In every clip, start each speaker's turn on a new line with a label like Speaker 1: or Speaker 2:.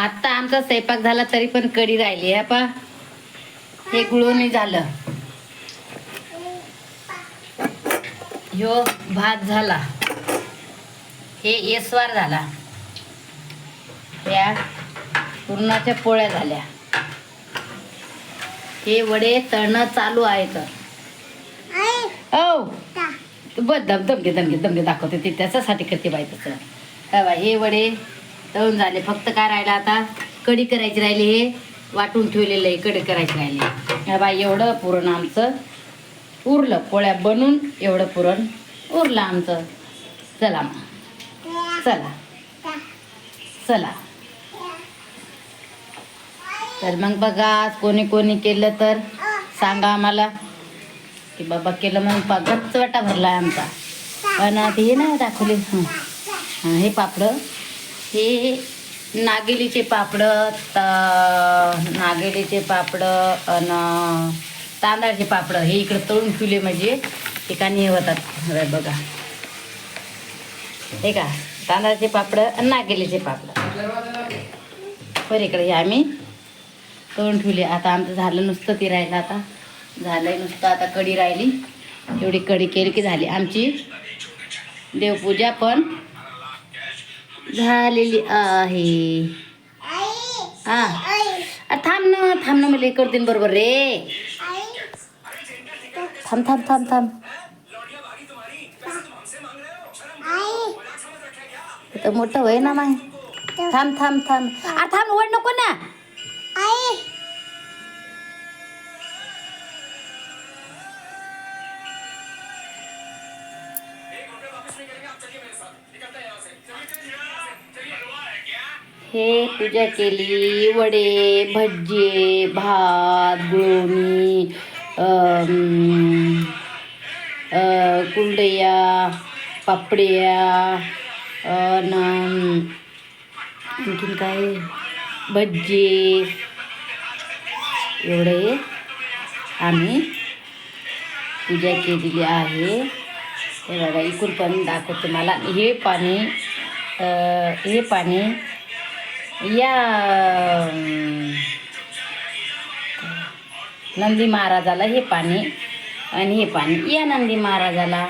Speaker 1: आता आमचा स्वयंपाक झाला तरी पण कडी राहिली आहे पा हे गुळवणी झालं. ह्यो भात झाला. हे येसवार झाला. या पुरणाच्या पोळ्या झाल्या. हे वडे तळणं चालू आहे तर हो. बस दम दमके दमके दमके दाखवते ते. त्याच्यासाठी करते बाई तसं. काय बाई हे वडे तळून झाले. फक्त काय राहिलं आता? कढी करायची राहिली हे. वाटून ठेवलेलं आहे कडी करायची राहिली. हा बाई एवढं पुरण आमचं. उरलं. पोळ्या बनून एवढं पुरण उरलं आमचं. चला मग. चला. चला. तर मग बघा आज कोणी कोणी केलं तर? सांगा आम्हाला. की बाबा केलं मग पा गच्च वाटा भरला आमचा. पण आता हे नाही दाखवले. हे पापडं. हे नागेलीचे पापडं त नागेलीचे पापडं आणि तांदळाचे पापडं हे इकडं तळून ठेवले म्हणजे ठिकाणी होतात. बघा. हे का? तांदळाचे पापडं आणि नागेलीचे पापडं. बरं इकडे हे आम्ही. तळून ठेवले. आता आमचं झालं नुसतं ते राहिलं आता. झालंय नुसतं आता कढी राहिली. एवढी कढी केली की झाली. आमची देवपूजा पण झालेली आहे. हा थांब ना थांब ना मला करते बरोबर रे. थांब थांब थांब थांब. तर मोठं होय ना माय. थांब थांब थांब. थांब वड नको ना. हे पूजा केली वडे भज्जे भात गुळवणी अम, पापड्या आणखीन काय? भज्जे. एवढे आम्ही पूजा केलेली आहे. हे बघा इकून पण दाखवते मला. हे पाणी हे पाणी या नंदी महाराजाला हे पाणी आणि हे पाणी या नंदी महाराजाला.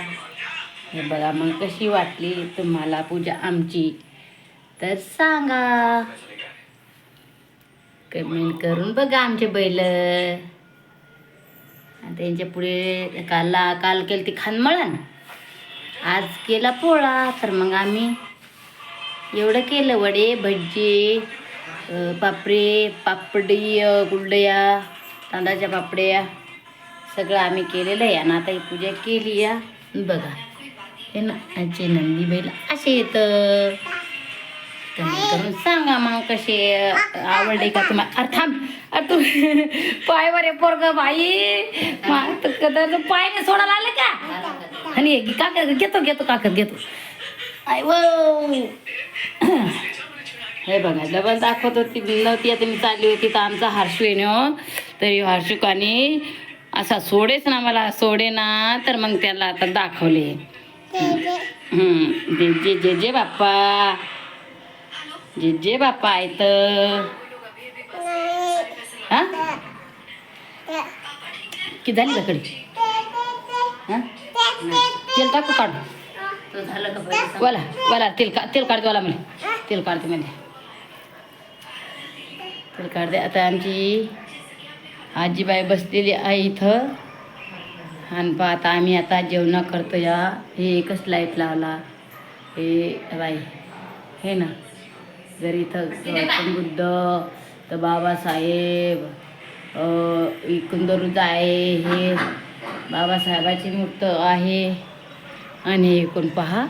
Speaker 1: हे बघा मग कशी वाटली तुम्हाला पूजा आमची? तर सांगा. कमेंट करून बघा आमचे बैल. आणि त्यांच्या पुढे काल काल केलं ते खानमळण. आज केला पोळा तर मग आम्ही एवढं केलं वडे भजी पापरे पापडे पापडी अ, तांदळाच्या पापड्या सगळं आम्ही केलेलं आहे. आणि आता ही पूजा केली या. बघा हे ना आजचे नंदी बैल असे येतं. कमेंट करून सांगा मग कसे आवडले का तुम्हाला अरे थांब. अरे तू पायवर आहे पोरग बाई. मा- तर कदा तू पायने सोडायला आले का? आणि हे काकत घेतो घेतो काकत घेतो. आय वो. हे बघा डबल दाखवत होती नव्हती आता मी चालली होती तर आमचा हर्षू आहे ना तरी हर्षुकाने असा सोडेच ना मला सोडे ना तर मग त्याला आता दाखवले. जे जे जे बाप्पा. जे जे बाप्पा आहेत हा? की झाली का कडी तेल टाकू काढ. वाला वाला तेल का तेल काढते वाला मला तेल काढते म्हणे. तेल काढते. आता आमची आजीबाई बसलेली आहे इथं. आणि पहा आता आम्ही आता जेवण करतो या हे एकच लाइट लावला. हे बाई हे ना. जर इथं गौतम बुद्ध तर बाबासाहेब एकंदरुज आहे हे बाबासाहेबाची मूर्त आहे. आणि एकूण पहा?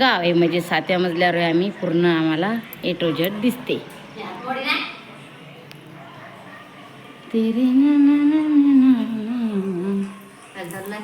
Speaker 1: गाव आहे. म्हणजे सात्या मजल्यावर आम्ही पूर्ण आम्हाला एटोजट दिसते. तेरे ना ना ना ना ना.